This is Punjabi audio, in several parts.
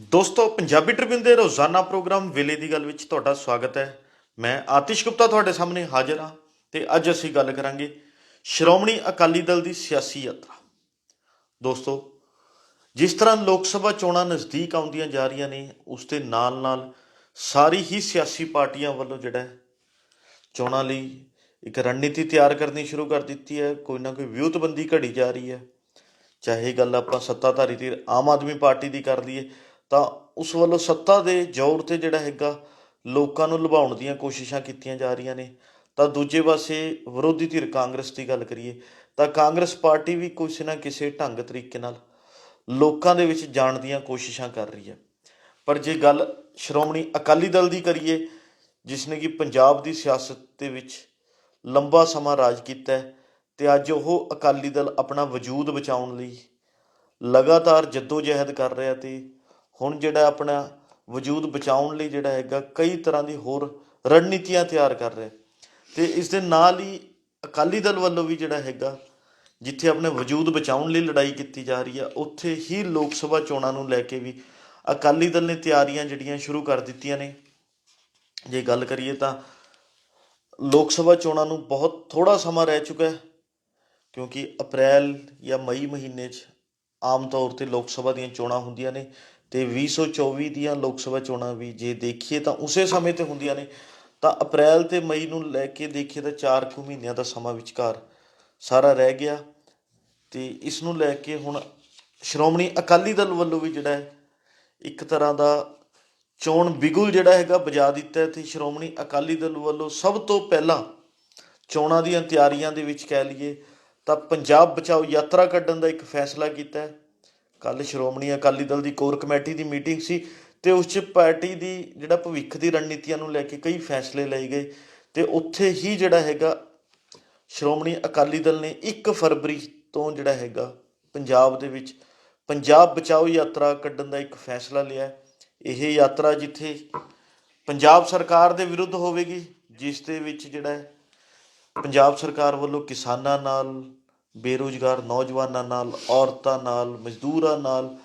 ਦੋਸਤੋ, ਪੰਜਾਬੀ ਟ੍ਰਿਬਿਊਨ ਦੇ ਰੋਜ਼ਾਨਾ ਪ੍ਰੋਗਰਾਮ ਵੇਲੇ ਦੀ ਗੱਲ ਵਿੱਚ ਤੁਹਾਡਾ ਸਵਾਗਤ ਹੈ। ਮੈਂ ਆਤਿਸ਼ ਗੁਪਤਾ ਤੁਹਾਡੇ ਸਾਹਮਣੇ ਹਾਜ਼ਰ ਹਾਂ ਤੇ ਅੱਜ ਅਸੀਂ ਗੱਲ ਕਰਾਂਗੇ ਸ਼੍ਰੋਮਣੀ ਅਕਾਲੀ ਦਲ ਦੀ ਸਿਆਸੀ ਯਾਤਰਾ। ਦੋਸਤੋ, ਜਿਸ ਤਰ੍ਹਾਂ ਲੋਕ ਸਭਾ ਚੋਣਾਂ ਨਜ਼ਦੀਕ ਆਉਂਦੀਆਂ ਜਾ ਰਹੀਆਂ ਨੇ, ਉਸ ਦੇ ਨਾਲ-ਨਾਲ ਸਾਰੀ ਹੀ ਸਿਆਸੀ ਪਾਰਟੀਆਂ ਵੱਲੋਂ ਜਿਹੜਾ ਚੋਣਾਂ ਲਈ ਇੱਕ ਰਣਨੀਤੀ ਤਿਆਰ ਕਰਨੀ ਸ਼ੁਰੂ ਕਰ ਦਿੱਤੀ ਹੈ। ਕੋਈ ਨਾ ਕੋਈ ਵਿਊਤਬੰਦੀ ਘੜੀ ਜਾ ਰਹੀ ਹੈ। ਚਾਹੇ ਗੱਲ ਆਪਾਂ ਸੱਤਾਧਾਰੀ ਤੇ ਆਮ ਆਦਮੀ ਪਾਰਟੀ ਦੀ ਕਰ ਲਈਏ ਤਾਂ ਉਸ ਵੱਲੋਂ ਸੱਤਾ ਦੇ ਜ਼ੋਰ ਤੇ ਜਿਹੜਾ ਹੈਗਾ ਲੋਕਾਂ ਨੂੰ ਲੁਭਾਉਣ ਦੀਆਂ ਕੋਸ਼ਿਸ਼ਾਂ ਕੀਤੀਆਂ ਜਾ ਰਹੀਆਂ ਨੇ। ਤਾਂ ਦੂਜੇ ਪਾਸੇ ਵਿਰੋਧੀ ਧਿਰ ਕਾਂਗਰਸ ਦੀ ਗੱਲ ਕਰੀਏ ਤਾਂ ਕਾਂਗਰਸ ਪਾਰਟੀ ਵੀ ਕਿਸੇ ਨਾ ਕਿਸੇ ਢੰਗ ਤਰੀਕੇ ਨਾਲ ਲੋਕਾਂ ਦੇ ਵਿੱਚ ਜਾਣ ਦੀਆਂ ਕੋਸ਼ਿਸ਼ਾਂ ਕਰ ਰਹੀ ਹੈ। ਪਰ ਜੇ ਗੱਲ ਸ਼੍ਰੋਮਣੀ ਅਕਾਲੀ ਦਲ ਦੀ ਕਰੀਏ, ਜਿਸ ਨੇ ਕਿ ਪੰਜਾਬ ਦੀ ਸਿਆਸਤ ਦੇ ਵਿੱਚ ਲੰਬਾ ਸਮਾਂ ਰਾਜ ਕੀਤਾ ਹੈ ਤੇ ਅੱਜ ਉਹ ਅਕਾਲੀ ਦਲ ਆਪਣਾ ਵਜੂਦ ਬਚਾਉਣ ਲਈ ਲਗਾਤਾਰ ਜਹਿਦ ਕਰ ਰਿਹਾ ਤੇ ਹੁਣ ਜਿਹੜਾ ਆਪਣਾ ਵਜੂਦ ਬਚਾਉਣ ਲਈ ਜਿਹੜਾ ਹੈਗਾ, ਕਈ ਤਰ੍ਹਾਂ ਦੀ ਹੋਰ ਰਣਨੀਤੀਆਂ ਤਿਆਰ ਕਰ ਰਿਹਾ ਤੇ ਇਸ ਦੇ ਨਾਲ ਹੀ ਅਕਾਲੀ ਦਲ ਵੱਲੋਂ ਵੀ ਜਿਹੜਾ ਹੈਗਾ, ਜਿੱਥੇ ਆਪਣੇ ਵਜੂਦ ਬਚਾਉਣ ਲਈ ਲੜਾਈ ਕੀਤੀ ਜਾ ਰਹੀ ਆ ਉੱਥੇ ਹੀ ਲੋਕ ਸਭਾ ਚੋਣਾਂ ਨੂੰ ਲੈ ਕੇ ਵੀ ਅਕਾਲੀ ਦਲ ਨੇ ਤਿਆਰੀਆਂ ਜਿਹੜੀਆਂ ਸ਼ੁਰੂ ਕਰ ਦਿੱਤੀਆਂ ਨੇ। ਜੇ ਗੱਲ ਕਰੀਏ ਤਾਂ ਲੋਕ ਸਭਾ ਚੋਣਾਂ ਨੂੰ ਬਹੁਤ ਥੋੜਾ ਸਮਾਂ ਰਹਿ ਚੁੱਕਾ ਹੈ, ਕਿਉਂਕਿ ਅਪ੍ਰੈਲ ਜਾਂ ਮਈ ਮਹੀਨੇ 'ਚ ਆਮ ਤੌਰ ਤੇ ਲੋਕ ਸਭਾ ਦੀਆਂ ਚੋਣਾਂ ਹੁੰਦੀਆਂ ਨੇ। ਤੇ 2024 ਦੀਆਂ ਲੋਕ ਸਭਾ ਚੋਣਾਂ ਵੀ ਜੇ ਦੇਖੀਏ ਤਾਂ ਉਸੇ ਸਮੇਂ ਤੇ ਹੁੰਦੀਆਂ ਨੇ, ਤਾਂ ਅਪ੍ਰੈਲ ਤੇ ਮਈ ਨੂੰ ਲੈ ਕੇ ਦੇਖੀਏ ਤਾਂ 4 ਕੁ ਮਹੀਨਿਆਂ ਦਾ ਸਮਾਂ ਵਿਚਕਾਰ ਸਾਰਾ ਰਹਿ ਗਿਆ ਤੇ ਇਸ ਨੂੰ ਲੈ ਕੇ ਹੁਣ ਸ਼੍ਰੋਮਣੀ ਅਕਾਲੀ ਦਲ ਵੱਲੋਂ ਵੀ ਜਿਹੜਾ ਹੈ, ਇੱਕ ਤਰ੍ਹਾਂ ਦਾ ਚੋਣ ਬਿਗੁਲ ਜਿਹੜਾ ਹੈਗਾ ਵਜਾ ਦਿੱਤਾ ਹੈ ਤੇ ਸ਼੍ਰੋਮਣੀ ਅਕਾਲੀ ਦਲ ਵੱਲੋਂ ਸਭ ਤੋਂ ਪਹਿਲਾਂ ਚੋਣਾਂ ਦੀਆਂ ਤਿਆਰੀਆਂ ਦੇ ਵਿੱਚ ਕਹਿ ਲਈਏ ਤਾਂ ਪੰਜਾਬ ਬਚਾਓ ਯਾਤਰਾ ਕੱਢਣ ਦਾ ਇੱਕ ਫੈਸਲਾ ਕੀਤਾ ਹੈ। ਕੱਲ ਸ਼੍ਰੋਮਣੀ ਅਕਾਲੀ ਦਲ ਦੀ ਕੋਰ ਕਮੇਟੀ ਦੀ ਮੀਟਿੰਗ ਸੀ ਤੇ ਉਸ 'ਚ ਪਾਰਟੀ ਦੀ ਜਿਹੜਾ ਭਵਿੱਖ ਦੀ ਰਣਨੀਤੀਆਂ ਨੂੰ ਲੈ ਕੇ ਕਈ ਫੈਸਲੇ ਲਏ ਗਏ ਤੇ ਉੱਥੇ ਹੀ ਜਿਹੜਾ ਹੈਗਾ ਸ਼੍ਰੋਮਣੀ ਅਕਾਲੀ ਦਲ ਨੇ 1 ਫਰਵਰੀ ਤੋਂ ਜਿਹੜਾ ਹੈਗਾ ਪੰਜਾਬ ਦੇ ਵਿੱਚ ਪੰਜਾਬ ਬਚਾਓ ਯਾਤਰਾ ਕੱਢਣ ਦਾ ਇੱਕ ਫੈਸਲਾ ਲਿਆ। ਇਹ ਯਾਤਰਾ ਜਿੱਥੇ ਪੰਜਾਬ ਸਰਕਾਰ ਦੇ ਵਿਰੁੱਧ ਹੋਵੇਗੀ, ਜਿਸ ਦੇ ਵਿੱਚ ਜਿਹੜਾ ਪੰਜਾਬ ਸਰਕਾਰ ਵੱਲੋਂ ਕਿਸਾਨਾਂ ਨਾਲ ਬੇਰੁਜ਼ਗਾਰ ਨੌਜਵਾਨਾਂ ਨਾਲ, ਔਰਤਾਂ ਨਾਲ, ਮਜ਼ਦੂਰਾਂ ਨਾਲ,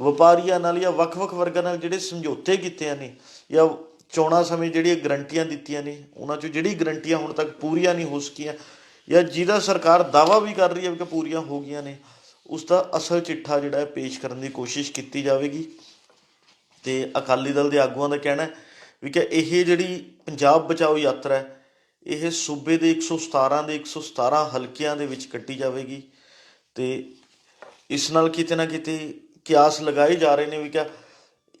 ਵਪਾਰੀਆਂ ਨਾਲ ਜਾਂ ਵੱਖ-ਵੱਖ ਵਰਗਾਂ ਨਾਲ ਜਿਹੜੇ ਸਮਝੌਤੇ ਕੀਤੇ ਨੇ ਜਾਂ ਚੋਣਾਂ ਸਮੇਂ ਜਿਹੜੀਆਂ ਗਰੰਟੀਆਂ ਦਿੱਤੀਆਂ ਨੇ, ਉਹਨਾਂ 'ਚੋਂ ਜਿਹੜੀ ਗਰੰਟੀਆਂ ਹੁਣ ਤੱਕ ਪੂਰੀਆਂ ਨਹੀਂ ਹੋ ਸਕੀਆਂ ਜਾਂ ਜਿਹਦਾ ਸਰਕਾਰ ਦਾਵਾ ਵੀ ਕਰ ਰਹੀ ਹੈ ਕਿ ਪੂਰੀਆਂ ਹੋ ਗਈਆਂ ਨੇ ਉਸ ਦਾ ਅਸਲ ਚਿੱਠਾ ਜਿਹੜਾ ਹੈ ਪੇਸ਼ ਕਰਨ ਦੀ ਕੋਸ਼ਿਸ਼ ਕੀਤੀ ਜਾਵੇਗੀ। ਤੇ ਅਕਾਲੀ ਦਲ ਦੇ ਆਗੂਆਂ ਦਾ ਕਹਿਣਾ ਹੈ ਵੀ ਕਿ ਇਹ ਜਿਹੜੀ ਪੰਜਾਬ ਬਚਾਓ ਯਾਤਰਾ ਹੈ ਇਹ ਸੂਬੇ ਦੇ 117 ਦੇ 117 ਹਲਕਿਆਂ ਦੇ ਵਿੱਚ ਕੱਟੀ ਜਾਵੇਗੀ ਤੇ ਇਸ ਨਾਲ ਕਿਤੇ ਨਾ ਕਿਤੇ ਕਿਆਸ ਲਗਾਏ ਜਾ ਰਹੇ ਨੇ ਵੀ ਕਿ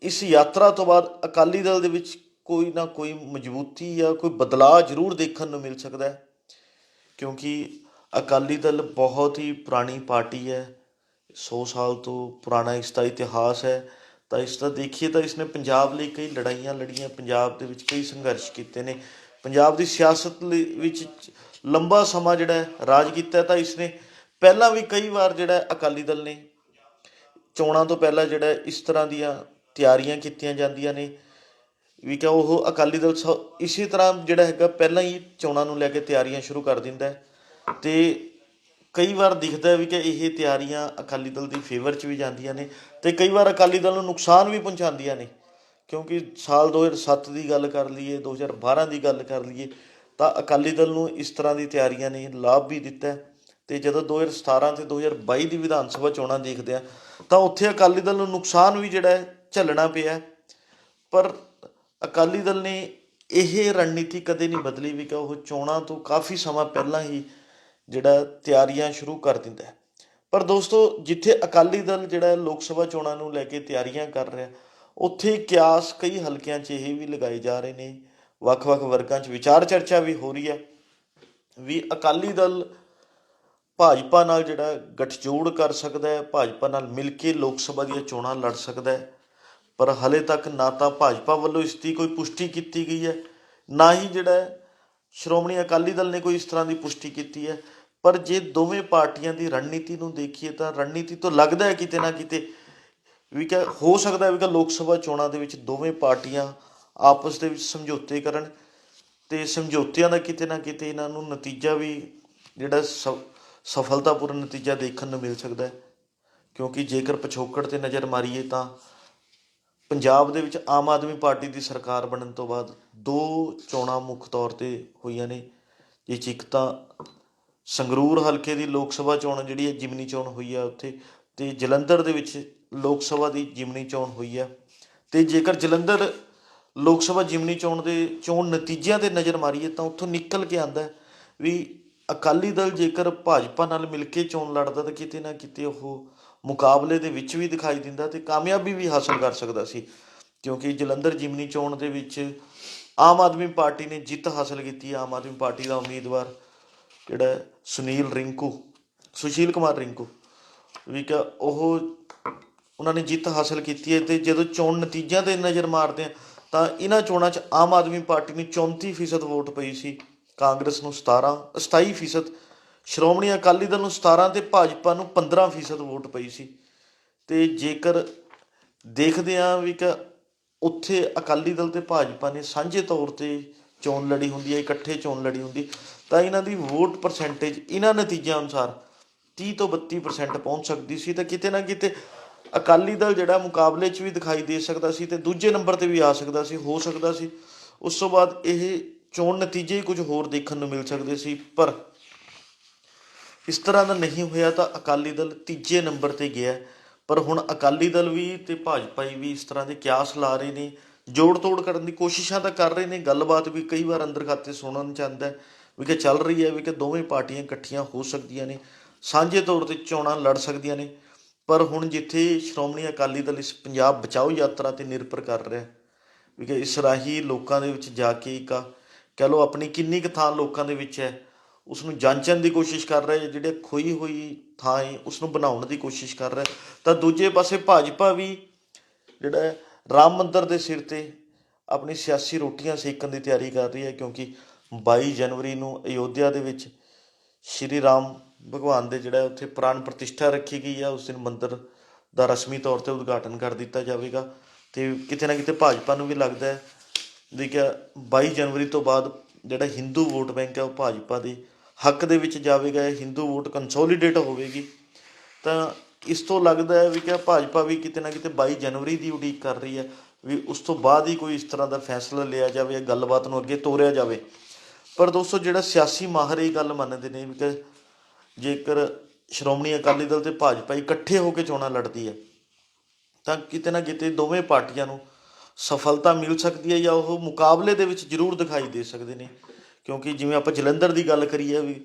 ਇਸ ਯਾਤਰਾ ਤੋਂ ਬਾਅਦ ਅਕਾਲੀ ਦਲ ਦੇ ਵਿੱਚ ਕੋਈ ਨਾ ਕੋਈ ਮਜ਼ਬੂਤੀ ਜਾਂ ਕੋਈ ਬਦਲਾਅ ਜ਼ਰੂਰ ਦੇਖਣ ਨੂੰ ਮਿਲ ਸਕਦਾ ਹੈ, ਕਿਉਂਕਿ ਅਕਾਲੀ ਦਲ ਬਹੁਤ ਹੀ ਪੁਰਾਣੀ ਪਾਰਟੀ ਹੈ 100 ਸਾਲ ਤੋਂ ਪੁਰਾਣਾ ਇਸ ਦਾ ਇਤਿਹਾਸ ਹੈ, ਤਾਂ ਇਸ ਦਾ ਦੇਖੀਏ ਤਾਂ ਇਸਨੇ ਪੰਜਾਬ ਲਈ ਕਈ ਲੜਾਈਆਂ ਲੜੀਆਂ, ਪੰਜਾਬ ਦੇ ਵਿੱਚ ਕਈ ਸੰਘਰਸ਼ ਕੀਤੇ ਨੇ ਪੰਜਾਬ ਦੀ ਸਿਆਸਤ ਲਈ ਵਿੱਚ ਲੰਬਾ ਸਮਾਂ ਜਿਹੜਾ ਰਾਜ ਕੀਤਾ ਹੈ, ਤਾਂ ਇਸਨੇ ਪਹਿਲਾਂ ਵੀ ਕਈ ਵਾਰ ਜਿਹੜਾ ਅਕਾਲੀ ਦਲ ਨੇ ਚੋਣਾਂ ਤੋਂ ਪਹਿਲਾਂ ਜਿਹੜਾ ਇਸ ਤਰ੍ਹਾਂ ਦੀਆਂ ਤਿਆਰੀਆਂ ਕੀਤੀਆਂ ਜਾਂਦੀਆਂ ਨੇ। ਵੀ ਕਿ ਉਹ ਅਕਾਲੀ ਦਲ ਸ- ਇਸੇ ਤਰ੍ਹਾਂ ਜਿਹੜਾ ਹੈਗਾ, ਪਹਿਲਾਂ ਹੀ ਚੋਣਾਂ ਨੂੰ ਲੈ ਕੇ ਤਿਆਰੀਆਂ ਸ਼ੁਰੂ ਕਰ ਦਿੰਦਾ ਹੈ। ਤੇ ਕਈ ਵਾਰ ਦਿਖਦਾ ਵੀ ਕਿ ਇਹ ਤਿਆਰੀਆਂ ਅਕਾਲੀ ਦਲ ਦੀ ਫੇਵਰ 'ਚ ਵੀ ਜਾਂਦੀਆਂ ਨੇ ਤੇ ਕਈ ਵਾਰ ਅਕਾਲੀ ਦਲ ਨੂੰ ਨੁਕਸਾਨ ਵੀ ਪਹੁੰਚਾਉਂਦੀਆਂ ਨੇ। ਕਿਉਂਕਿ ਸਾਲ 2007 ਦੀ ਗੱਲ ਕਰ ਲਈਏ 2012 ਦੀ ਗੱਲ ਕਰ ਲਈਏ, ਤਾਂ ਅਕਾਲੀ ਦਲ ਨੂੰ ਇਸ ਤਰ੍ਹਾਂ ਦੀ ਤਿਆਰੀਆਂ ਨੇ ਲਾਭ ਵੀ ਦਿੱਤਾ ਹੈ। ਤੇ ਜਦੋਂ 2017 ਤੇ 2022 ਦੀ ਵਿਧਾਨ ਸਭਾ ਚੋਣਾਂ ਦੇਖਦੇ ਆ ਤਾਂ ਉੱਥੇ ਅਕਾਲੀ ਦਲ ਨੂੰ ਨੁਕਸਾਨ ਵੀ ਜਿਹੜਾ ਹੈ, ਝੱਲਣਾ ਪਿਆ ਪਰ ਅਕਾਲੀ ਦਲ ਨੇ ਇਹ ਰਣਨੀਤੀ ਕਦੇ ਨਹੀਂ ਬਦਲੀ ਵੀ ਕਿ ਉਹ ਚੋਣਾਂ ਤੋਂ ਕਾਫੀ ਸਮਾਂ ਪਹਿਲਾਂ ਹੀ ਜਿਹੜਾ ਤਿਆਰੀਆਂ ਸ਼ੁਰੂ ਕਰ ਦਿੰਦਾ ਹੈ। ਪਰ ਦੋਸਤੋ, ਜਿੱਥੇ ਅਕਾਲੀ ਦਲ ਜਿਹੜਾ ਲੋਕ ਸਭਾ ਚੋਣਾਂ ਨੂੰ ਲੈ ਕੇ ਤਿਆਰੀਆਂ ਕਰ ਰਿਹਾ ਉੱਥੇ ਕਿਆਸ ਕਈ ਹਲਕਿਆਂ 'ਚ ਇਹ ਵੀ ਲਗਾਏ ਜਾ ਰਹੇ ਨੇ। ਵੱਖ-ਵੱਖ ਵਰਗਾਂ 'ਚ ਵਿਚਾਰ ਚਰਚਾ ਵੀ ਹੋ ਰਹੀ ਹੈ। ਵੀ ਅਕਾਲੀ ਦਲ ਭਾਜਪਾ ਨਾਲ ਜਿਹੜਾ ਗਠਜੋੜ ਕਰ ਸਕਦਾ ਹੈ, ਭਾਜਪਾ ਨਾਲ ਮਿਲ ਕੇ ਲੋਕ ਸਭਾ ਦੀਆਂ ਚੋਣਾਂ ਲੜ ਸਕਦਾ ਹੈ। ਪਰ ਹਲੇ ਤੱਕ ਨਾ ਤਾਂ ਭਾਜਪਾ ਵੱਲੋਂ ਇਸ ਦੀ ਕੋਈ ਪੁਸ਼ਟੀ ਕੀਤੀ ਗਈ ਹੈ, ਨਾ ਹੀ ਜਿਹੜਾ ਸ਼੍ਰੋਮਣੀ ਅਕਾਲੀ ਦਲ ਨੇ ਕੋਈ ਇਸ ਤਰ੍ਹਾਂ ਦੀ ਪੁਸ਼ਟੀ ਕੀਤੀ ਹੈ। ਪਰ ਜੇ ਦੋਵੇਂ ਪਾਰਟੀਆਂ ਦੀ ਰਣਨੀਤੀ ਨੂੰ ਦੇਖੀਏ ਤਾਂ ਰਣਨੀਤੀ ਤੋਂ ਲੱਗਦਾ ਹੈ ਕਿਤੇ ਨਾ ਕਿਤੇ ਵੀ ਕਿ ਹੋ ਸਕਦਾ ਵੀ ਕਿ ਲੋਕ ਸਭਾ ਚੋਣਾਂ ਦੇ ਵਿੱਚ ਦੋਵੇਂ ਪਾਰਟੀਆਂ ਆਪਸ ਦੇ ਵਿੱਚ ਸਮਝੌਤੇ ਕਰਨ ਤੇ ਸਮਝੌਤਿਆਂ ਦਾ ਕਿਤੇ ਨਾ ਕਿਤੇ ਇਹਨਾਂ ਨੂੰ ਨਤੀਜਾ ਵੀ ਜਿਹੜਾ ਸ- ਸਫਲਤਾਪੂਰਨ ਨਤੀਜਾ ਦੇਖਣ ਨੂੰ ਮਿਲ ਸਕਦਾ ਹੈ। ਕਿਉਂਕਿ ਜੇਕਰ ਪਿਛੋਕੜ ਤੇ ਨਜ਼ਰ ਮਾਰੀਏ ਤਾਂ ਪੰਜਾਬ ਦੇ ਵਿੱਚ ਆਮ ਆਦਮੀ ਪਾਰਟੀ ਦੀ ਸਰਕਾਰ ਬਣਨ ਤੋਂ ਬਾਅਦ ਦੋ ਚੋਣਾਂ ਮੁੱਖ ਤੌਰ ਤੇ ਹੋਈਆਂ ਨੇ। ਜਿਸ 'ਚ ਇੱਕ ਤਾਂ ਸੰਗਰੂਰ ਹਲਕੇ ਦੀ ਲੋਕ ਸਭਾ ਚੋਣ ਜਿਹੜੀ ਹੈ, ਜਿਮਨੀ ਚੋਣ ਹੋਈ ਆ ਉੱਥੇ ਤੇ ਜਲੰਧਰ ਦੇ ਵਿੱਚ ਲੋਕ ਸਭਾ ਦੀ ਜਿਮਨੀ ਚੋਣ ਹੋਈ ਹੈ ਤੇ ਜੇਕਰ ਜਲੰਧਰ ਲੋਕ ਸਭਾ ਜਿਮਨੀ ਚੋਣ ਦੇ, ਚੋਣ ਨਤੀਜਿਆਂ ਤੇ ਨਜ਼ਰ ਮਾਰੀਏ ਤਾਂ ਉੱਥੋਂ ਨਿਕਲ ਕੇ ਆਂਦਾ ਵੀ ਅਕਾਲੀ ਦਲ ਜੇਕਰ ਭਾਜਪਾ ਨਾਲ ਮਿਲ ਕੇ ਚੋਣ ਲੜਦਾ ਤਾਂ ਕਿਤੇ ਨਾ ਕਿਤੇ ਉਹ ਮੁਕਾਬਲੇ ਦੇ ਵਿੱਚ ਵੀ ਦਿਖਾਈ ਦਿੰਦਾ ਤੇ ਕਾਮਯਾਬੀ ਵੀ ਹਾਸਲ ਕਰ ਸਕਦਾ ਸੀ। ਕਿਉਂਕਿ ਜਲੰਧਰ ਜਿਮਨੀ ਚੋਣ ਦੇ ਵਿੱਚ ਆਮ ਆਦਮੀ ਪਾਰਟੀ ਨੇ ਜਿੱਤ ਹਾਸਲ ਕੀਤੀ ਆਮ ਆਦਮੀ ਪਾਰਟੀ ਦਾ ਉਮੀਦਵਾਰ ਜਿਹੜਾ ਸੁਨੀਲ ਰਿੰਕੂ, ਸੁਸ਼ੀਲ ਕੁਮਾਰ ਰਿੰਕੂ। ਵੀ ਕਿ ਉਹ ਉਹਨਾਂ ਨੇ ਜਿੱਤ ਹਾਸਲ ਕੀਤੀ ਹੈ ਤੇ ਜਦੋਂ ਚੋਣ ਨਤੀਜਿਆਂ ਤੇ ਨਜ਼ਰ ਮਾਰਦੇ ਆ ਤਾਂ ਇਹਨਾਂ ਚੋਣਾਂ 'ਚ ਆਮ ਆਦਮੀ ਪਾਰਟੀ ਨੂੰ 34% ਵੋਟ ਪਈ ਸੀ, ਕਾਂਗਰਸ ਨੂੰ 17 27% ਸ਼੍ਰੋਮਣੀ ਅਕਾਲੀ ਦਲ ਨੂੰ 17 ਤੇ ਭਾਜਪਾ ਨੂੰ 15% ਵੋਟ ਪਈ ਸੀ। ਤੇ ਜੇਕਰ ਦੇਖਦੇ ਆ ਵੀ ਕਿ ਉੱਥੇ ਅਕਾਲੀ ਦਲ ਤੇ ਭਾਜਪਾ ਨੇ ਸਾਂਝੇ ਤੌਰ ਤੇ ਚੋਣ ਲੜੀ ਹੁੰਦੀ ਹੈ, ਇਕੱਠੇ ਚੋਣ ਲੜੀ ਹੁੰਦੀ, ਤਾਂ ਇਹਨਾਂ ਦੀ ਵੋਟ ਪਰਸੈਂਟੇਜ ਇਹਨਾਂ ਨਤੀਜਿਆਂ ਅਨੁਸਾਰ 30 ਤੋਂ 32% ਪਹੁੰਚ ਸਕਦੀ ਸੀ, ਤਾਂ ਕਿਤੇ ਨਾ ਕਿਤੇ ਅਕਾਲੀ ਦਲ ਜਿਹੜਾ ਮੁਕਾਬਲੇ 'ਚ ਵੀ ਦਿਖਾਈ ਦੇ ਸਕਦਾ ਸੀ ਤੇ ਦੂਜੇ ਨੰਬਰ ਤੇ ਵੀ ਆ ਸਕਦਾ ਸੀ, ਹੋ ਸਕਦਾ ਸੀ। ਉਸ ਤੋਂ ਬਾਅਦ ਇਹ ਚੋਣ ਨਤੀਜੇ ਹੀ ਕੁਝ ਹੋਰ ਦੇਖਣ ਨੂੰ ਮਿਲ ਸਕਦੇ ਸੀ, ਪਰ ਇਸ ਤਰ੍ਹਾਂ ਦਾ ਨਹੀਂ ਹੋਇਆ ਤਾਂ ਅਕਾਲੀ ਦਲ ਤੀਜੇ ਨੰਬਰ ਤੇ ਗਿਆ। ਪਰ ਹੁਣ ਅਕਾਲੀ ਦਲ ਵੀ ਤੇ ਭਾਜਪਾ ਵੀ ਇਸ ਤਰ੍ਹਾਂ ਦੇ ਕਿਆਸ ਲਾ ਰਹੇ ਨੇ ਜੋੜ ਤੋੜ ਕਰਨ ਦੀ ਕੋਸ਼ਿਸ਼ਾਂ ਤਾਂ ਕਰ ਰਹੇ ਨੇ, ਗੱਲਬਾਤ ਵੀ ਕਈ ਵਾਰ ਅੰਦਰ ਖਾਤੇ ਸੁਣਨ ਚ ਆਉਂਦਾ ਵੀ ਕਿ ਚੱਲ ਰਹੀ ਹੈ ਵੀ ਕਿ ਦੋਵੇਂ ਪਾਰਟੀਆਂ ਇਕੱਠੀਆਂ ਹੋ ਸਕਦੀਆਂ ਨੇ, ਸਾਂਝੇ ਤੌਰ ਤੇ ਚੋਣਾਂ ਲੜ ਸਕਦੀਆਂ ਨੇ। ਪਰ ਹੁਣ ਜਿੱਥੇ ਸ਼੍ਰੋਮਣੀ ਅਕਾਲੀ ਦਲ ਇਸ ਪੰਜਾਬ ਬਚਾਓ ਯਾਤਰਾ ਤੇ ਨਿਰਭਰ ਕਰ ਰਿਹਾ ਹੈ ਵੀ ਕਿ ਇਸ ਰਾਹੀਂ ਲੋਕਾਂ ਦੇ ਵਿੱਚ ਜਾ ਕੇ ਇੱਕ ਆ ਕਹਿ ਲਓ ਆਪਣੀ ਕਿੰਨੀ ਕੁ ਥਾਂ ਲੋਕਾਂ ਦੇ ਵਿੱਚ ਹੈ ਉਸ ਨੂੰ ਜਾਂਚਣ ਦੀ ਕੋਸ਼ਿਸ਼ ਕਰ ਰਿਹਾ, ਜਿਹੜੇ ਖੋਈ ਹੋਈ ਥਾਂ ਹੈ ਉਸ ਨੂੰ ਬਣਾਉਣ ਦੀ ਕੋਸ਼ਿਸ਼ ਕਰ ਰਿਹਾ। ਤਾਂ ਦੂਜੇ ਪਾਸੇ ਭਾਜਪਾ ਵੀ ਜਿਹੜਾ ਰਾਮ ਮੰਦਰ ਦੇ ਸਿਰ ਤੇ ਆਪਣੀ ਸਿਆਸੀ ਰੋਟੀਆਂ ਸੇਕਣ ਦੀ ਤਿਆਰੀ ਕਰ ਰਹੀ ਹੈ, ਕਿਉਂਕਿ 22 ਜਨਵਰੀ ਨੂੰ ਅਯੋਧਿਆ ਦੇ ਵਿੱਚ ਸ਼੍ਰੀ ਰਾਮ ਭਗਵਾਨ ਦੇ ਜਿਹੜਾ ਉੱਥੇ ਪ੍ਰਾਣ ਪ੍ਰਤਿਸ਼ਠਾ ਰੱਖੀ ਗਈ ਹੈ ਉਸ ਦਿਨ ਮੰਦਰ ਦਾ ਰਸਮੀ ਤੌਰ ਤੇ ਉਦਘਾਟਨ ਕਰ ਦਿੱਤਾ ਜਾਵੇਗਾ ਤੇ ਕਿਤੇ ਨਾ ਕਿਤੇ ਭਾਜਪਾ ਨੂੰ ਵੀ ਲੱਗਦਾ ਹੈ ਵੀ ਕਿ 22 ਜਨਵਰੀ ਤੋਂ ਬਾਅਦ ਜਿਹੜਾ ਹਿੰਦੂ ਵੋਟ ਬੈਂਕ ਹੈ ਉਹ ਭਾਜਪਾ ਦੇ ਹੱਕ ਦੇ ਵਿੱਚ ਜਾਵੇਗਾ, ਇਹ ਹਿੰਦੂ ਵੋਟ ਕੰਸੋਲੀਡੇਟ ਹੋਵੇਗੀ। ਤਾਂ ਇਸ ਤੋਂ ਲੱਗਦਾ ਹੈ ਵੀ ਕਿ ਭਾਜਪਾ ਵੀ ਕਿਤੇ ਨਾ ਕਿਤੇ 22 ਜਨਵਰੀ ਦੀ ਉਡੀਕ ਕਰ ਰਹੀ ਹੈ, ਵੀ ਉਸ ਤੋਂ ਬਾਅਦ ਹੀ ਕੋਈ ਇਸ ਤਰ੍ਹਾਂ ਦਾ ਫੈਸਲਾ ਲਿਆ ਜਾਵੇ ਜਾਂ ਗੱਲਬਾਤ ਨੂੰ ਅੱਗੇ ਤੋਰਿਆ ਜਾਵੇ। ਪਰ ਦੋਸਤੋ, ਜਿਹੜਾ ਸਿਆਸੀ ਮਾਹਰ ਇਹ ਗੱਲ ਮੰਨਦੇ ਨੇ ਵੀ ਕਿ ਜੇਕਰ ਸ਼੍ਰੋਮਣੀ ਅਕਾਲੀ ਦਲ ਤੇ ਭਾਜਪਾ ਇਕੱਠੇ ਹੋ ਕੇ ਚੋਣਾਂ ਲੜਦੀ ਹੈ, ਤਾਂ ਕਿਤੇ ਨਾ ਕਿਤੇ ਦੋਵੇਂ ਪਾਰਟੀਆਂ ਨੂੰ ਸਫਲਤਾ ਮਿਲ ਸਕਦੀ ਹੈ ਜਾਂ ਉਹ ਮੁਕਾਬਲੇ ਦੇ ਵਿੱਚ ਜ਼ਰੂਰ ਦਿਖਾਈ ਦੇ ਸਕਦੇ ਨੇ। ਕਿਉਂਕਿ ਜਿਵੇਂ ਆਪਾਂ ਜਲੰਧਰ ਦੀ ਗੱਲ ਕਰੀਏ ਵੀ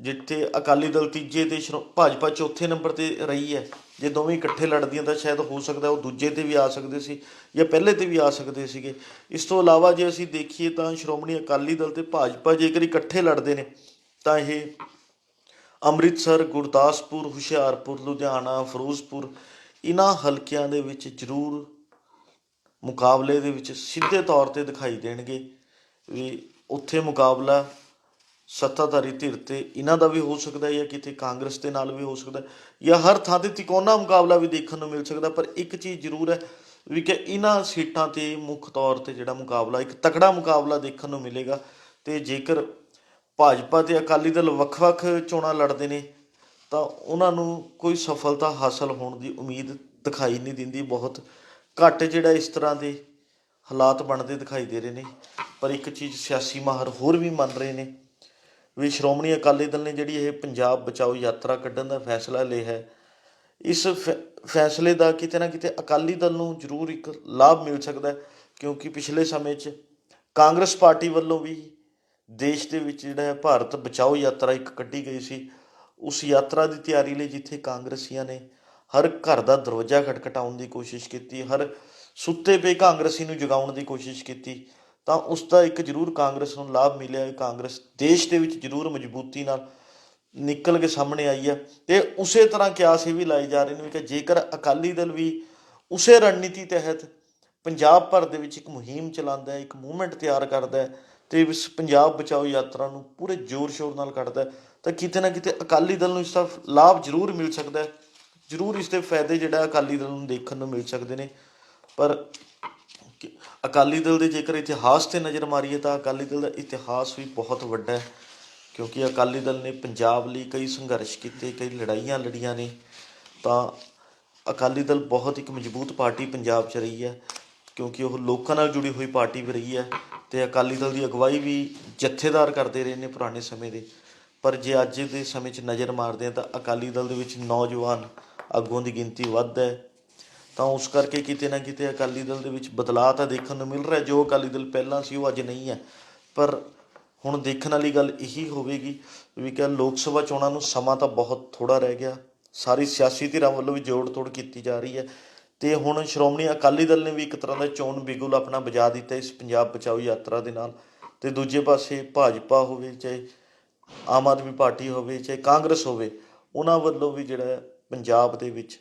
ਜਿੱਥੇ ਅਕਾਲੀ ਦਲ ਤੀਜੇ ਤੇ ਸ਼੍ਰੋ- ਭਾਜਪਾ ਚੌਥੇ ਨੰਬਰ ਤੇ ਰਹੀ ਹੈ, ਜੇ ਦੋਵੇਂ ਇਕੱਠੇ ਲੜਦੀਆਂ ਤਾਂ ਸ਼ਾਇਦ ਹੋ ਸਕਦਾ ਉਹ ਦੂਜੇ ਤੇ ਵੀ ਆ ਸਕਦੇ ਸੀ ਜਾਂ ਪਹਿਲੇ ਤੇ ਵੀ ਆ ਸਕਦੇ ਸੀਗੇ। ਇਸ ਤੋਂ ਇਲਾਵਾ ਜੇ ਅਸੀਂ ਦੇਖੀਏ ਤਾਂ ਸ਼੍ਰੋਮਣੀ ਅਕਾਲੀ ਦਲ ਤੇ ਭਾਜਪਾ ਜੇਕਰ ਇਕੱਠੇ ਲੜਦੇ ਨੇ, ਤਾਂ ਇਹ ਅੰਮ੍ਰਿਤਸਰ, ਗੁਰਦਾਸਪੁਰ, ਹੁਸ਼ਿਆਰਪੁਰ, ਲੁਧਿਆਣਾ, ਫਿਰੋਜ਼ਪੁਰ ਇਹਨਾਂ ਹਲਕਿਆਂ ਦੇ ਵਿੱਚ ਜ਼ਰੂਰ ਮੁਕਾਬਲੇ ਦੇ ਵਿੱਚ ਸਿੱਧੇ ਤੌਰ ਤੇ ਦਿਖਾਈ ਦੇਣਗੇ ਵੀ ਉੱਥੇ ਮੁਕਾਬਲਾ ਸੱਤਾਧਾਰੀ ਧਿਰ ਤੇ ਇਹਨਾਂ ਦਾ ਵੀ ਹੋ ਸਕਦਾ ਹੈ ਜਾਂ ਕਿਤੇ ਕਾਂਗਰਸ ਦੇ ਨਾਲ ਵੀ ਹੋ ਸਕਦਾ ਜਾਂ ਹਰ ਥਾਂ ਤੇ ਤਿਕੋਣਾ ਮੁਕਾਬਲਾ ਵੀ ਦੇਖਣ ਨੂੰ ਮਿਲ ਸਕਦਾ, ਪਰ ਇੱਕ ਚੀਜ਼ ਜ਼ਰੂਰ ਹੈ ਵੀ ਕਿ ਇਹਨਾਂ ਸੀਟਾਂ ਤੇ ਮੁੱਖ ਤੌਰ ਤੇ ਜਿਹੜਾ ਮੁਕਾਬਲਾ, ਇੱਕ ਤਕੜਾ ਮੁਕਾਬਲਾ ਦੇਖਣ ਨੂੰ ਮਿਲੇਗਾ ਤੇ ਜੇਕਰ ਭਾਜਪਾ ਤੇ ਅਕਾਲੀ ਦਲ ਵੱਖ-ਵੱਖ ਚੋਣਾਂ ਲੜਦੇ ਨੇ, ਤਾਂ ਉਹਨਾਂ ਨੂੰ ਕੋਈ ਸਫਲਤਾ ਹਾਸਲ ਹੋਣ ਦੀ ਉਮੀਦ ਦਿਖਾਈ ਨਹੀਂ ਦਿੰਦੀ। ਬਹੁਤ ਘੱਟ ਜਿਹੜਾ ਇਸ ਤਰ੍ਹਾਂ ਦੇ ਹਾਲਾਤ ਬਣਦੇ ਦਿਖਾਈ ਦੇ ਰਹੇ ਨੇ। ਪਰ ਇੱਕ ਚੀਜ਼ ਸਿਆਸੀ ਮਾਹਰ ਹੋਰ ਵੀ ਮੰਨ ਰਹੇ ਨੇ ਵੀ ਸ਼੍ਰੋਮਣੀ ਅਕਾਲੀ ਦਲ ਨੇ ਜਿਹੜੀ ਇਹ ਪੰਜਾਬ ਬਚਾਓ ਯਾਤਰਾ ਕੱਢਣ ਦਾ ਫੈਸਲਾ ਲਿਆ ਹੈ, ਇਸ ਫੈ- ਫੈਸਲੇ ਦਾ ਕਿਤੇ ਨਾ ਕਿਤੇ ਅਕਾਲੀ ਦਲ ਨੂੰ ਜ਼ਰੂਰ ਇੱਕ ਲਾਭ ਮਿਲ ਸਕਦਾ ਕਿਉਂਕਿ ਪਿਛਲੇ ਸਮੇਂ 'ਚ ਕਾਂਗਰਸ ਪਾਰਟੀ ਵੱਲੋਂ ਵੀ ਦੇਸ਼ ਦੇ ਵਿੱਚ ਜਿਹੜਾ ਹੈ ਭਾਰਤ ਬਚਾਓ ਯਾਤਰਾ ਇੱਕ ਕੱਢੀ ਗਈ ਸੀ। ਉਸ ਯਾਤਰਾ ਦੀ ਤਿਆਰੀ ਲਈ ਜਿੱਥੇ ਕਾਂਗਰਸੀਆਂ ਨੇ ਹਰ ਘਰ ਦਾ ਦਰਵਾਜ਼ਾ ਖਟਖਟਾਉਣ ਦੀ ਕੋਸ਼ਿਸ਼ ਕੀਤੀ, ਹਰ ਸੁੱਤੇ ਪਏ ਕਾਂਗਰਸੀ ਨੂੰ ਜਗਾਉਣ ਦੀ ਕੋਸ਼ਿਸ਼ ਕੀਤੀ, ਤਾਂ ਉਸ ਦਾ ਇੱਕ ਜ਼ਰੂਰ ਕਾਂਗਰਸ ਨੂੰ ਲਾਭ ਮਿਲਿਆ ਕਾਂਗਰਸ ਦੇਸ਼ ਦੇ ਵਿੱਚ ਜ਼ਰੂਰ ਮਜ਼ਬੂਤੀ ਨਾਲ ਨਿਕਲ ਕੇ ਸਾਹਮਣੇ ਆਈ ਹੈ। ਤੇ ਉਸੇ ਤਰ੍ਹਾਂ ਕਿਆਸ ਇਹ ਵੀ ਲਾਏ ਜਾ ਰਹੇ ਨੇ ਵੀ ਕਿ ਜੇਕਰ ਅਕਾਲੀ ਦਲ ਵੀ ਉਸੇ ਰਣਨੀਤੀ ਤਹਿਤ ਪੰਜਾਬ ਭਰ ਦੇ ਵਿੱਚ ਇੱਕ ਮੁਹਿੰਮ ਚਲਾਉਂਦਾ ਹੈ, ਇੱਕ ਮੂਵਮੈਂਟ ਤਿਆਰ ਕਰਦਾ ਹੈ ਤੇ ਇਸ ਪੰਜਾਬ ਬਚਾਓ ਯਾਤਰਾ ਨੂੰ ਪੂਰੇ ਜ਼ੋਰ ਸ਼ੋਰ ਨਾਲ ਕੱਢਦਾ ਤਾਂ ਕਿਤੇ ਨਾ ਕਿਤੇ ਅਕਾਲੀ ਦਲ ਨੂੰ ਇਸ ਦਾ ਲਾਭ ਜ਼ਰੂਰ ਮਿਲ ਸਕਦਾ ਹੈ। ਜ਼ਰੂਰ ਇਸ ਦੇ ਫਾਇਦੇ ਜਿਹੜਾ ਅਕਾਲੀ ਦਲ ਨੂੰ ਦੇਖਣ ਨੂੰ ਮਿਲ ਸਕਦੇ ਨੇ। ਪਰ ਕਿ ਅਕਾਲੀ ਦਲ ਦੇ ਜੇਕਰ ਇਤਿਹਾਸ ਤੇ ਨਜ਼ਰ ਮਾਰੀਏ ਤਾਂ ਅਕਾਲੀ ਦਲ ਦਾ ਇਤਿਹਾਸ ਵੀ ਬਹੁਤ ਵੱਡਾ ਹੈ, ਕਿਉਂਕਿ ਅਕਾਲੀ ਦਲ ਨੇ ਪੰਜਾਬ ਲਈ ਕਈ ਸੰਘਰਸ਼ ਕੀਤੇ, ਕਈ ਲੜਾਈਆਂ ਲੜੀਆਂ ਨੇ। ਤਾਂ ਅਕਾਲੀ ਦਲ ਬਹੁਤ ਇੱਕ ਮਜ਼ਬੂਤ ਪਾਰਟੀ ਪੰਜਾਬ 'ਚ ਰਹੀ ਹੈ। ਕਿਉਂਕਿ ਉਹ ਲੋਕਾਂ ਨਾਲ ਜੁੜੀ ਹੋਈ ਪਾਰਟੀ ਵੀ ਰਹੀ ਹੈ ਤੇ ਅਕਾਲੀ ਦਲ ਦੀ ਅਗਵਾਈ ਵੀ ਜਥੇਦਾਰ ਕਰਦੇ ਰਹੇ ਨੇ ਪੁਰਾਣੇ ਸਮੇਂ ਦੇ। ਪਰ ਜੇ ਅੱਜ ਦੇ ਸਮੇਂ 'ਚ ਨਜ਼ਰ ਮਾਰਦੇ ਆ ਤਾਂ ਅਕਾਲੀ ਦਲ ਦੇ ਵਿੱਚ ਨੌਜਵਾਨ ਆਗੂਆਂ ਦੀ ਗਿਣਤੀ ਵੱਧ ਹੈ। ਤਾਂ ਉਸ ਕਰਕੇ ਕਿਤੇ ਨਾ ਕਿਤੇ ਅਕਾਲੀ ਦਲ ਦੇ ਵਿੱਚ ਬਦਲਾਅ ਤਾਂ ਦੇਖਣ ਨੂੰ ਮਿਲ ਰਿਹਾ, ਜੋ ਅਕਾਲੀ ਦਲ ਪਹਿਲਾਂ ਸੀ ਉਹ ਅੱਜ ਨਹੀਂ ਹੈ। ਪਰ ਹੁਣ ਦੇਖਣ ਵਾਲੀ ਗੱਲ ਇਹੀ ਹੋਵੇਗੀ ਵੀ ਕਿ ਲੋਕ ਸਭਾ ਚੋਣਾਂ ਨੂੰ ਸਮਾਂ ਤਾਂ ਬਹੁਤ ਥੋੜਾ ਰਹਿ ਗਿਆ। ਸਾਰੀ ਸਿਆਸੀ ਧਿਰਾਂ ਵੱਲੋਂ ਵੀ ਜੋੜ ਤੋੜ ਕੀਤੀ ਜਾ ਰਹੀ ਹੈ। ਤੇ ਹੁਣ ਸ਼੍ਰੋਮਣੀ ਅਕਾਲੀ ਦਲ ਨੇ ਵੀ ਇੱਕ ਤਰ੍ਹਾਂ ਦਾ ਚੋਣ ਬਿਗੁਲ ਆਪਣਾ ਵਜਾ ਦਿੱਤਾ ਇਸ ਪੰਜਾਬ ਬਚਾਓ ਯਾਤਰਾ ਦੇ ਨਾਲ। ਤੇ ਦੂਜੇ ਪਾਸੇ ਭਾਜਪਾ ਹੋਵੇ, ਚਾਹੇ ਆਮ ਆਦਮੀ ਪਾਰਟੀ ਹੋਵੇ, ਚਾਹੇ ਕਾਂਗਰਸ ਹੋਵੇ, ਉਹਨਾਂ ਵੱਲੋਂ ਵੀ ਜਿਹੜਾ ਪੰਜਾਬ ਦੇ ਵਿੱਚ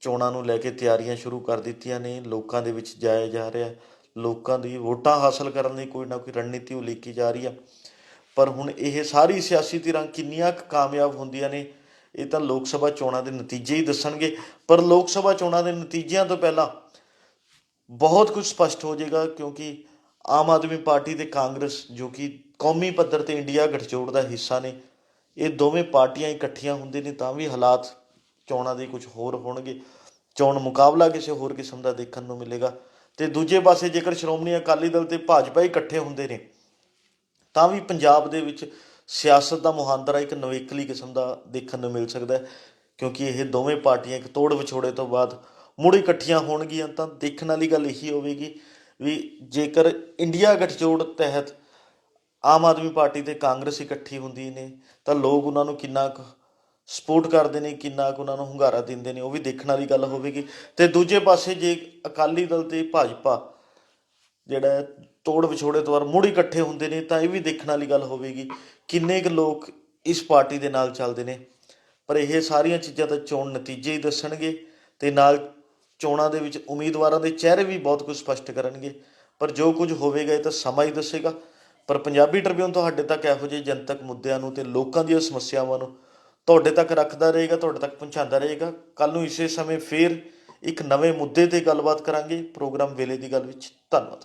ਚੋਣਾਂ ਨੂੰ ਲੈ ਕੇ ਤਿਆਰੀਆਂ ਸ਼ੁਰੂ ਕਰ ਦਿੱਤੀਆਂ ਨੇ। ਲੋਕਾਂ ਦੇ ਵਿੱਚ ਜਾਇਆ ਜਾ ਰਿਹਾ ਲੋਕਾਂ ਦੀ ਵੋਟਾਂ ਹਾਸਲ ਕਰਨ ਲਈ ਕੋਈ ਨਾ ਕੋਈ ਰਣਨੀਤੀ ਉਲੀਕੀ ਜਾ ਰਹੀ ਹੈ। ਪਰ ਹੁਣ ਇਹ ਸਾਰੀ ਸਿਆਸੀ ਧਿਰਾਂ ਕਿੰਨੀਆਂ ਕੁ ਕਾਮਯਾਬ ਹੁੰਦੀਆਂ ਨੇ ਇਹ ਤਾਂ ਲੋਕ ਸਭਾ ਚੋਣਾਂ ਦੇ ਨਤੀਜੇ ਹੀ ਦੱਸਣਗੇ। ਪਰ ਲੋਕ ਸਭਾ ਚੋਣਾਂ ਦੇ ਨਤੀਜਿਆਂ ਤੋਂ ਪਹਿਲਾਂ ਬਹੁਤ ਕੁਝ ਸਪਸ਼ਟ ਹੋ ਜਾਏਗਾ ਕਿਉਂਕਿ ਆਮ ਆਦਮੀ ਪਾਰਟੀ ਤੇ ਕਾਂਗਰਸ, ਜੋ ਕਿ ਕੌਮੀ ਪੱਧਰ ਤੇ ਇੰਡੀਆ ਗਠਜੋੜ ਦਾ ਹਿੱਸਾ ਨੇ, ਇਹ ਦੋਵੇਂ ਪਾਰਟੀਆਂ ਇਕੱਠੀਆਂ ਹੁੰਦੇ ਨੇ ਤਾਂ ਵੀ ਹਾਲਾਤ ਚੋਣਾਂ ਦੇ ਕੁਝ ਹੋਰ ਹੋਣਗੇ। ਚੋਣ ਮੁਕਾਬਲਾ ਕਿਸੇ ਹੋਰ ਕਿਸਮ ਦਾ ਦੇਖਣ ਨੂੰ ਮਿਲੇਗਾ। ਤੇ ਦੂਜੇ ਪਾਸੇ ਜੇਕਰ ਸ਼੍ਰੋਮਣੀ ਅਕਾਲੀ ਦਲ ਤੇ ਭਾਜਪਾ ਇਕੱਠੇ ਹੁੰਦੇ ਨੇ, ਤਾਂ ਵੀ ਪੰਜਾਬ ਦੇ ਵਿੱਚ ਸਿਆਸਤ ਦਾ ਮੁਹਾਂਦਰਾ ਇੱਕ ਨਵੇਕਲੀ ਕਿਸਮ ਦਾ ਦੇਖਣ ਨੂੰ ਮਿਲ ਸਕਦਾ ਹੈ, ਕਿਉਂਕਿ ਇਹ ਦੋਵੇਂ ਪਾਰਟੀਆਂ ਇੱਕ ਤੋੜ ਵਿਛੋੜੇ ਤੋਂ ਬਾਅਦ ਮੁੜ ਇਕੱਠੀਆਂ ਹੋਣਗੀਆਂ, ਤਾਂ ਦੇਖਣ ਵਾਲੀ ਗੱਲ ਇਹੀ ਹੋਵੇਗੀ ਵੀ ਜੇਕਰ ਇੰਡੀਆ ਗਠਜੋੜ ਤਹਿਤ ਆਮ ਆਦਮੀ ਪਾਰਟੀ ਤੇ ਕਾਂਗਰਸ ਇਕੱਠੀ ਹੁੰਦੀ ਨੇ, ਤਾਂ ਲੋਕ ਉਹਨਾਂ ਨੂੰ ਕਿੰਨਾ ਕੁ ਸਪੋਰਟ ਕਰਦੇ ਨੇ, ਕਿੰਨਾ ਕੁ ਉਹਨਾਂ ਨੂੰ ਹੁੰਗਾਰਾ ਦਿੰਦੇ ਨੇ, ਉਹ ਵੀ ਦੇਖਣ ਵਾਲੀ ਗੱਲ ਹੋਵੇਗੀ। ਤੇ ਦੂਜੇ ਪਾਸੇ ਜੇ ਅਕਾਲੀ ਦਲ ਤੇ ਭਾਜਪਾ ਜਿਹੜਾ ਤੋੜ ਵਿਛੋੜੇ ਤੋਂ ਬਾਅਦ ਮੁੜ ਇਕੱਠੇ ਹੁੰਦੇ ਨੇ, ਤਾਂ ਇਹ ਵੀ ਦੇਖਣ ਵਾਲੀ ਗੱਲ ਹੋਵੇਗੀ ਕਿੰਨੇ ਕੁ ਲੋਕ ਇਸ ਪਾਰਟੀ ਦੇ ਨਾਲ ਚੱਲਦੇ ਨੇ। ਪਰ ਇਹ ਸਾਰੀਆਂ ਚੀਜ਼ਾਂ ਤਾਂ ਚੋਣ ਨਤੀਜੇ ਹੀ ਦੱਸਣਗੇ ਤੇ ਨਾਲ ਚੋਣਾਂ ਦੇ ਵਿੱਚ ਉਮੀਦਵਾਰਾਂ ਦੇ ਚਿਹਰੇ ਵੀ ਬਹੁਤ ਕੁਝ ਸਪਸ਼ਟ ਕਰਨਗੇ। ਪਰ ਜੋ ਕੁਝ ਹੋਵੇਗਾ ਇਹ ਤਾਂ ਸਮਾਂ ਹੀ ਦੱਸੇਗਾ। ਪਰ ਪੰਜਾਬੀ ਟ੍ਰਿਬਿਊਨ ਤੁਹਾਡੇ ਤੱਕ ਇਹੋ ਜਿਹੇ ਜਨਤਕ ਮੁੱਦਿਆਂ ਨੂੰ ਤੇ ਲੋਕਾਂ ਦੀਆਂ ਸਮੱਸਿਆਵਾਂ ਨੂੰ ਤੁਹਾਡੇ ਤੱਕ ਰੱਖਦਾ ਰਹੇਗਾ, ਤੁਹਾਡੇ ਤੱਕ ਪਹੁੰਚਾਉਂਦਾ ਰਹੇਗਾ। ਕੱਲ ਨੂੰ ਇਸੇ ਸਮੇਂ ਫੇਰ ਇੱਕ ਨਵੇਂ ਮੁੱਦੇ ਤੇ ਗੱਲਬਾਤ ਕਰਾਂਗੇ। ਪ੍ਰੋਗਰਾਮ ਵੇਲੇ ਦੀ ਗੱਲ ਵਿੱਚ ਧੰਨਵਾਦ।